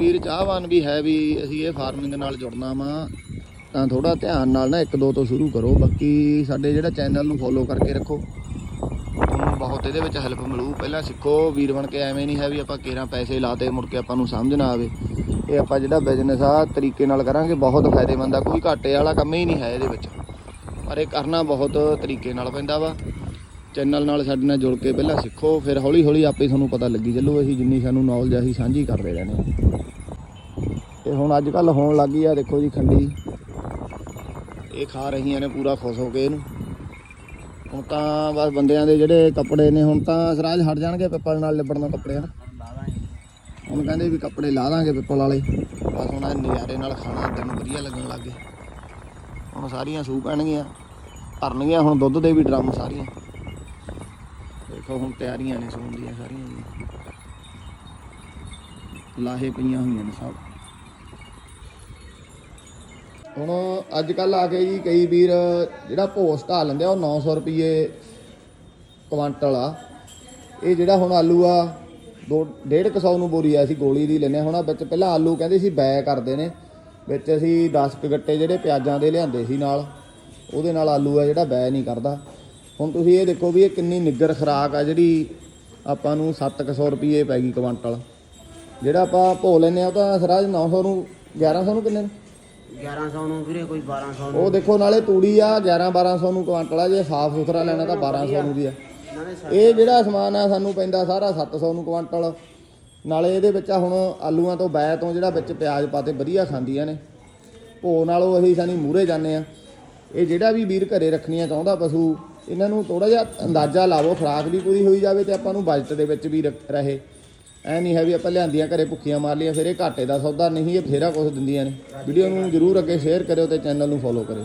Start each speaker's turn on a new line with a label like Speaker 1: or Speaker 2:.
Speaker 1: ਵੀਰ ਚਾਹਵਾਨ ਵੀ ਹੈ ਵੀ ਅਸੀਂ ਇਹ ਫਾਰਮਿੰਗ ਨਾਲ ਜੁੜਨਾ ਵਾ, ਤਾਂ ਥੋੜਾ ਧਿਆਨ ਨਾਲ ਨਾ ਇੱਕ ਦੋ ਤੋਂ ਸ਼ੁਰੂ ਕਰੋ, ਬਾਕੀ ਸਾਡੇ ਜਿਹੜਾ ਚੈਨਲ ਨੂੰ ਫੋਲੋ ਕਰਕੇ ਰੱਖੋ। ਤੁਹਾਨੂੰ ਬਹੁਤ ਇਹਦੇ ਵਿੱਚ ਹੈਲਪ ਮਿਲੂ। ਪਹਿਲਾਂ ਸਿੱਖੋ, ਵੀਰ ਬਣ ਕੇ ਐਵੇਂ ਨਹੀਂ ਹੈ ਵੀ ਆਪਾਂ ਕੇਰਾਂ ਪੈਸੇ ਲਾਤੇ ਮੁੜ ਕੇ ਆਪਾਂ ਨੂੰ ਸਮਝ ਨਾ ਆਵੇ। ਇਹ ਆਪਾਂ ਜਿਹੜਾ ਬਿਜ਼ਨਸ ਆ, ਤਰੀਕੇ ਨਾਲ ਕਰਾਂਗੇ, ਬਹੁਤ ਫਾਇਦੇਮੰਦ ਆ, ਕੋਈ ਘਾਟੇ ਵਾਲਾ ਕੰਮ ਹੀ ਨਹੀਂ ਹੈ ਇਹਦੇ ਵਿੱਚ। ਪਰ ਇਹ ਕਰਨਾ ਬਹੁਤ ਤਰੀਕੇ ਨਾਲ ਪੈਂਦਾ ਵਾ। ਚੈਨਲ ਨਾਲ ਸਾਡੇ ਨਾਲ ਜੁੜ ਕੇ ਪਹਿਲਾਂ ਸਿੱਖੋ, ਫਿਰ ਹੌਲੀ ਹੌਲੀ ਆਪੇ ਤੁਹਾਨੂੰ ਪਤਾ ਲੱਗੀ ਚੱਲੂ, ਅਸੀਂ ਜਿੰਨੀ ਸਾਨੂੰ ਨੌਲੇਜ ਅਸੀਂ ਸਾਂਝੀ ਕਰਦੇ ਰਹਿੰਦੇ ਹਾਂ ਤੇ ਹੁਣ ਅੱਜ ਕੱਲ ਹੋਣ ਲੱਗੀ ਆ, ਦੇਖੋ ਜੀ ਖੰਡੀ। ਇਹ ਖਾ ਰਹੀਆਂ ਨੇ, ਪੂਰਾ ਖੁਸ਼ ਹੋ ਕੇ ਇਹਨੂੰ। ਹੁਣ ਤਾਂ ਬਸ ਬੰਦਿਆਂ ਦੇ ਜਿਹੜੇ ਕੱਪੜੇ ਨੇ, ਹੁਣ ਤਾਂ ਸਰਾਜ ਹਟ ਜਾਣਗੇ ਪਿੱਪਲ ਨਾਲ ਲਿਬੜਨ ਤੋਂ ਕੱਪੜੇ ਹਨ ਹੁਣ ਕਹਿੰਦੇ ਵੀ ਕੱਪੜੇ ਲਾ ਦਾਂਗੇ ਪਿੱਪਲ ਵਾਲੇ। ਬਸ ਹੁਣ ਨਜ਼ਾਰੇ ਨਾਲ ਖਾਣਾ ਤੈਨੂੰ ਵਧੀਆ ਲੱਗਣ ਲੱਗ ਗਿਆ ਹੁਣ ਸਾਰੀਆਂ ਸੂ ਪੈਣਗੀਆਂ, ਭਰਨਗੀਆਂ, ਹੁਣ ਦੁੱਧ ਦੇ ਵੀ ਡਰਮ ਸਾਰੀਆਂ। ਦੇਖੋ ਹੁਣ ਤਿਆਰੀਆਂ ਨੇ ਸੂਣ ਦੀਆਂ ਸਾਰੀਆਂ ਜੀ। ਲਾਹੇ ਪਈਆਂ ਹੋਈਆਂ ਨੇ ਸਭ। ਹੁਣ ਅੱਜ ਕੱਲ ਆ ਕੇ ਜੀ ਕਈ ਵੀਰ, ਜਿਹੜਾ ਭੋਸ ਢਾ ਲੈਂਦੇ ਆ, ਉਹ 900 ਰੁਪਏ ਕੁਆਂਟਲ ਆ। ਇਹ ਜਿਹੜਾ ਹੁਣ ਆਲੂ ਆ, ਦੋ 150 ਨੂੰ ਬੋਰੀ ਆ ਅਸੀਂ ਗੋਲੀ ਦੀ ਲੈਨੇ ਹੁਣ ਵਿੱਚ ਪਹਿਲਾਂ ਆਲੂ ਕਹਿੰਦੇ ਸੀ ਬੈ ਕਰਦੇ ਨੇ। ਵਿੱਚ ਅਸੀਂ 10 ਕੁ ਗੱਟੇ ਜਿਹੜੇ ਪਿਆਜ਼ਾਂ ਦੇ ਲਿਆਂਦੇ ਸੀ ਨਾਲ, ਉਹਦੇ ਨਾਲ ਆਲੂ ਆ ਜਿਹੜਾ ਬੈ ਨਹੀਂ ਕਰਦਾ। ਹੁਣ ਤੁਸੀਂ ਇਹ ਦੇਖੋ ਵੀ ਇਹ ਕਿੰਨੀ ਨਿੱਗਰ ਖਰਾਕ ਆ ਜਿਹੜੀ ਆਪਾਂ ਨੂੰ 700 ਰੁਪਏ ਪੈ ਗਈ ਕੁਆਂਟਲ। ਜਿਹੜਾ ਆਪਾਂ ਭੋ ਲੈਨੇ ਆ ਉਹ ਤਾਂ ਸਰਾਜ 900 ਨੂੰ 1100 ਨੂੰ ਕਿੰਨੇ ਨੂੰ?
Speaker 2: 1100 ਨੂੰ ਵੀਰੇ ਕੋਈ 1200 ਨੂੰ।
Speaker 1: ਉਹ ਦੇਖੋ ਨਾਲੇ ਤੂੜੀ ਆ 11 1200 ਨੂੰ ਕੁਆਂਟਲ ਆ ਜੇ ਸਾਫ਼ ਸੁਥਰਾ ਲੈਣਾ ਤਾਂ 1200 ਨੂੰ ਦੀ ਆ। ਇਹ ਜਿਹੜਾ ਸਮਾਨ ਆ ਸਾਨੂੰ ਪੈਂਦਾ ਸਾਰਾ 700 ਨੂੰ ਕੁਆਂਟਲ। ਨਾਲੇ ਇਹਦੇ ਵਿੱਚ ਹੁਣ ਆਲੂਆਂ ਤੋਂ ਬੈ ਤੋਂ ਜਿਹੜਾ ਵਿੱਚ ਪਿਆਜ਼ ਪਾਤੇ ਵਧੀਆ ਖਾਂਦੀਆਂ ਨੇ। ਭੋ ਨਾਲੋਂ ਅਸੀਂ ਸਾਨੀ ਮੂਰੇ ਜਾਂਦੇ ਆ। ਇਹ ਜਿਹੜਾ ਵੀ ਵੀਰ ਘਰੇ ਰੱਖਣੀਆਂ ਚਾਹੁੰਦਾ ਪਸ਼ੂ ਇਹਨਾਂ ਨੂੰ ਥੋੜਾ ਜਿਹਾ ਅੰਦਾਜ਼ਾ ਲਾਵੋ, ਖੁਰਾਕ ਵੀ ਪੂਰੀ ਹੋਈ ਜਾਵੇ ਤੇ ਆਪਾਂ ਨੂੰ ਬਜਟ ਦੇ ਵਿੱਚ ਵੀ ਰੱਖ- ਰਹੇ। ਐ ਨਹੀਂ ਹੈ ਵੀ ਆਪਾਂ ਲਿਆਂਦੀਆਂ ਘਰੇ ਭੁੱਖੀਆਂ ਮਾਰ ਲਈਆਂ, ਫਿਰ ਇਹ ਘਾਟੇ ਦਾ ਸੌਦਾ ਨਹੀਂ, ਇਹ ਫੇਰਾ ਕੁਝ ਦਿੰਦੀਆਂ ਨੇ। ਵੀਡੀਓ ਨੂੰ ਜਰੂਰ ਅੱਗੇ ਸ਼ੇਅਰ ਕਰਿਓ ਤੇ ਚੈਨਲ ਨੂੰ ਫੋਲੋ ਕਰਿਓ।